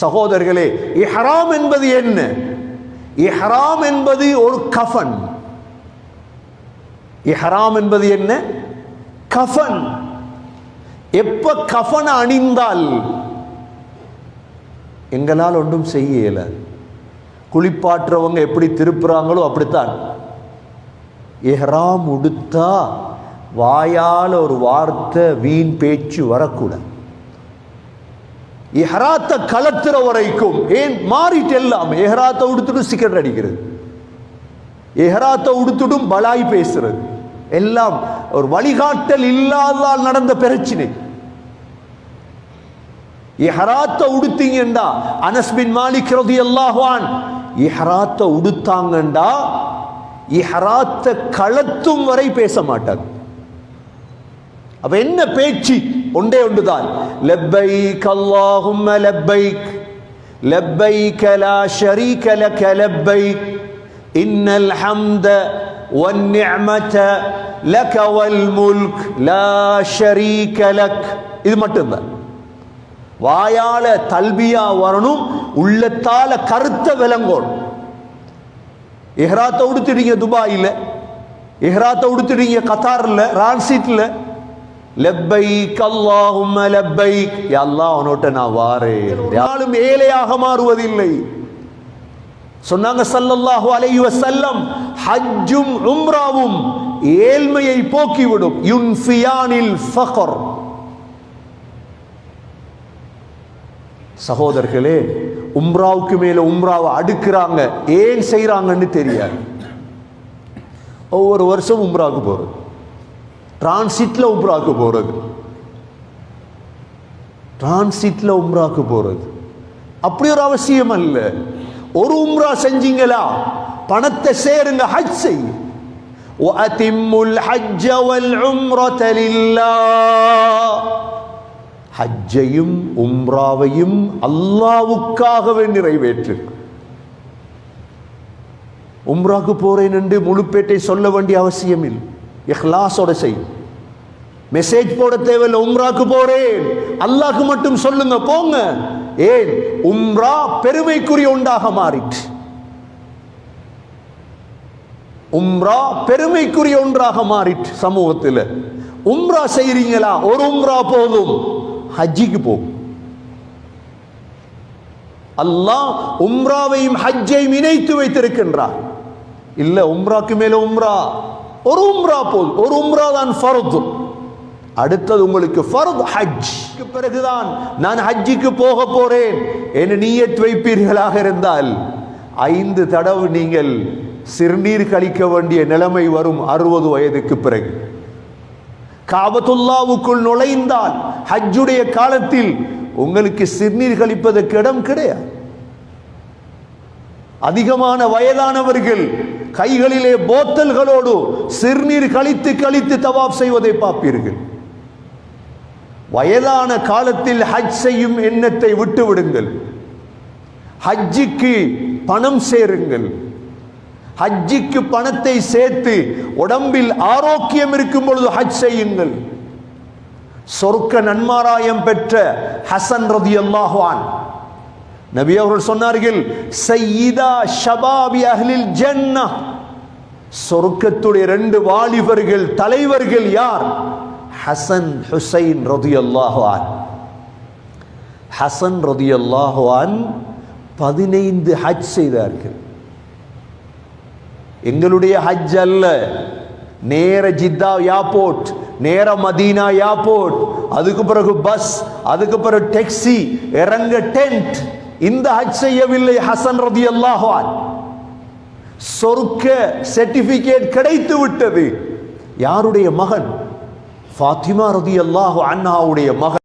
சகோதரர்களே இஹராம் என்பது என்ன? இஹராம் என்பது ஒரு கஃபன். இஹராம் என்பது என்ன? கஃபன். எப்ப கஃபன் அணிந்தால்? எங்களால் ஒன்றும் செய்ய இயல. குளிப்பாற்றுறவங்க எப்படி திருப்புறாங்களோ அப்படித்தான். இஹ்ராம் உடுத்தா வாயால் ஒரு வார்த்தை வீண் பேச்சு வரக்கூடாது. இஹ்ராத்தை கலத்துற வரைக்கும் ஏன் மாறிட்டு எல்லாம்? எஹராத்தை உடுத்துடும் சிக்கெட் அடிக்கிறது. எஹராத்தை உடுத்துடும் பலாய் பேசுறது. எல்லாம் ஒரு வழிகாட்டல் இல்லாதால் நடந்த பிரச்சனை. இஹராத்தை உடுத்தீங்கண்டா? அனஸ்பின் பின் மாலிக் ரலியல்லாஹு இஹராத்தை உடுத்தாங்கண்டா? இஹராத்தை களத்தும் வரை பேச மாட்டாங்க. அப்ப என்ன பேச்சு? ஒன்றே ஒன்றுதான் லப்பைக் அல்லாஹும்ம லப்பைக் லப்பைக் லா ஷரீக லக லப்பைக் இன்னல் ஹம்த والنعمة لك والملك لا شريك لك இது மட்டும்தான் வாயால தல்பியா வரணும் உள்ளத்தால கருத்த விளங்கோணும் இஹ்ராத்தை உடுத்துறீங்க துபாயில் இஹ்ராத்தை உடுத்துறீங்க கத்தாரில் ரான்சீட்டில் லெப்பைக் அல்லாஹும் லெப்பைக். அல்லாஹ் அவனோட்ட நான் வாரேன். யாரும் ஏழையாக மாறுவதில்லை. சொன்னாங்க சல்லல்லாஹு அலைஹி வஸல்லம் ஹஜ்ஜும் உம்ராவும் ஏழ்மையை போக்கிவிடும். யுன்ஃபியானில் ஃபஹர். சகோதரர்களே உம்ராவுக்கு மேல உம்ராவை அடுக்குறாங்க. ஏன் செய்யறாங்கன்னு தெரியாது. ஒவ்வொரு வருஷம் உம்ராவுக்கு போறது. டிரான்சிட்ல உம்ராவுக்கு போறது டிரான்சிட்ல உம்ராவுக்கு போறது அப்படி ஒரு அவசியம் அல்ல ஒரு உம்ரா செஞ்சீங்களா பணத்தை சேருங்க ஹஜ் செய் وَأَتِمُّوا الْحَجَّ وَالْعُمْرَةَ لِلَّهِ ஹஜ்ஜையும் உம்ராவையும் அல்லாவுக்காகவே நிறைவேற்று உம்ராக்கு போறேன் என்று முழுப்பேட்டை சொல்ல வேண்டிய அவசியம் இல்லை இஹ்லாஸோட செய் மெசேஜ் போட தேவையில்லை உம்ராக்கு போறேன். அல்லாக்கு மட்டும் சொல்லுங்க போங்க. ஏன்? உம்ரா பெருமைக்குரிய ஒன்றாக மாறிட்டு உம்ரா பெருமைக்குரிய ஒன்றாக மாறிட்டு சமூகத்தில். உம்ரா செய்றீங்களா? ஒரு உம்ரா போதும். ஹஜ்ஜிக்கு போகும். அல்லாஹ் உம்ராவையும் ஹஜ்ஜையும் இணைத்து வைத்திருக்கின்றார். இல்ல உம்ராக்கு மேல உம்ரா. ஒரு உம்ரா போதும். ஒரு உம்ரா தான் ஃபரது. அடுத்தது உங்களுக்கு ஃபரது ஹஜ். பிறகுதான் நான் ஹஜ்ஜிக்கு போக போறேன் என்று நீயத் வைப்பீர்களாக இருந்தால் ஐந்து தடவை நீங்கள் சிறுநீர் கழிக்க வேண்டிய நிலைமை வரும் அறுபது வயதுக்கு பிறகு. காபத்துல்லாவுக்குள் நுழைந்தால் ஹஜ்ஜுடைய காலத்தில் உங்களுக்கு சிறுநீர் கழிப்பதற்கு இடம் கிடையாது. அதிகமான வயதானவர்கள் கைகளிலே போத்தல்களோடு சிறுநீர் கழித்து கழித்து தவாப் செய்வதை பார்ப்பீர்கள். வயதான காலத்தில் ஹஜ் செய்யும் எண்ணத்தை விட்டு விடுங்கள் ஹஜ்ஜிக்கு பணம் சேருங்கள். ஹஜ்ஜிக்கு பணத்தை சேர்த்து உடம்பில் ஆரோக்கியம் இருக்கும் பொழுது ஹஜ் செய்யுங்கள். சொர்க்க நன்மாராயம் பெற்ற ஹசன் ரதி அல்லாஹான் நபி அவர்கள் சொன்னார்கள் சையீதா ஷபாபி அஹ்லில் ஜன்னா சொர்க்கத்துடைய ரெண்டு வாலிபர்கள் தலைவர்கள் யார்? ஹசன் ஹுசைன் ரதி அல்லாஹான் ஹசன் ரதி அல்லாஹான் பதினைந்து ஹஜ் செய்தார்கள். எங்களுடைய ஹஜ் அல்ல. நேர ஜித்தா யாப்போர்ட் நேர மதீனா யாப்போர்ட் அதுக்கு பிறகு பஸ் அதுக்கு பிறகு டெக்ஸி இறங்க டென்ட் இந்த ஹஜ் செய்யவில்லை ஹசன் ரதி அல்லாஹான் சொர்க்க சர்டிபிகேட் கிடைத்து விட்டது. யாருடைய மகன்? ஃபாத்திமா ரதி அல்லாஹு அண்ணாவுடைய மகன்.